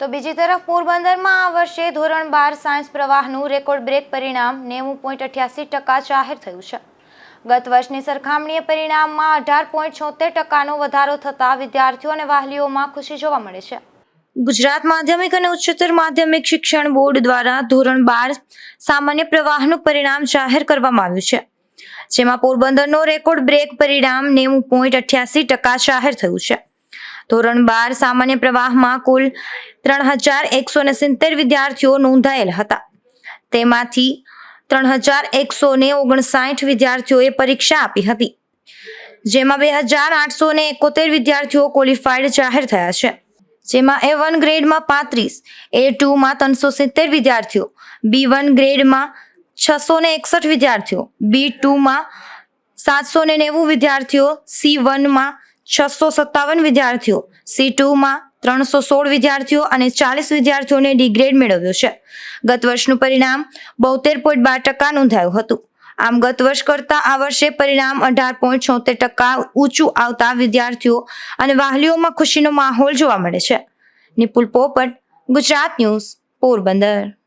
તો બીજી તરફ પોરબંદરમાં આ વર્ષે ધોરણ બાર સાયન્સ પ્રવાહનું રેકોર્ડ બ્રેક પરિણામ નેવું પોઈન્ટ અઠ્યાસી ટકા જાહેર થયું છે. ગત વર્ષની સરખામણીએ પરિણામમાં અઢાર પોઈન્ટ છોતેર ટકાનો વધારો થતાં વિદ્યાર્થીઓ અને વાલીઓમાં ખુશી જોવા મળે છે. ગુજરાત માધ્યમિક અને ઉચ્ચતર માધ્યમિક શિક્ષણ બોર્ડ દ્વારા ધોરણ બાર સામાન્ય પ્રવાહનું પરિણામ જાહેર કરવામાં આવ્યું છે. જેમાં પોરબંદરનો રેકોર્ડ બ્રેક પરિણામ નેવું પોઈન્ટ અઠ્યાસી ટકા જાહેર થયું છે. ધોરણ બાર સામાન્ય પ્રવાહમાં કુલ ત્રણ હજાર એકસો ને સિત્તેર વિદ્યાર્થીઓ નોંધાયેલ હતા. તેમાંથી ત્રણ હજાર એકસો ને ઓગણસાઠ વિદ્યાર્થીઓએ પરીક્ષા આપી હતી, જેમાં બે હજાર આઠસો ને એકોતેર વિદ્યાર્થીઓ ક્વોલિફાઈડ જાહેર થયા છે. જેમાં એ વન ગ્રેડમાં પાંત્રીસ, એ ટુમાં ત્રણસો સિત્તેર વિદ્યાર્થીઓ બી વન ગ્રેડમાં છસો ને એકસઠ વિદ્યાર્થીઓ બી ટુમાં સાતસો ને નેવું વિદ્યાર્થીઓ સી વનમાં છસો સત્તાવન વિદ્યાર્થીઓ સી ટુમાં ત્રણસો સોળ વિદ્યાર્થીઓ અને ચાલીસ વિદ્યાર્થીઓને ડી ગ્રેડ મેળવ્યો છે. ગત વર્ષનું પરિણામ બોતેર પોઈન્ટ બાર ટકા નોંધાયું હતું. આમ ગત વર્ષ કરતાં આ વર્ષે પરિણામ અઢાર પોઈન્ટ છોતેર ટકા ઊંચું આવતા વિદ્યાર્થીઓ અને વાહલીઓમાં ખુશીનો માહોલ જોવા મળે છે. નિપુલ પોપટ, ગુજરાત ન્યૂઝ, પોરબંદર.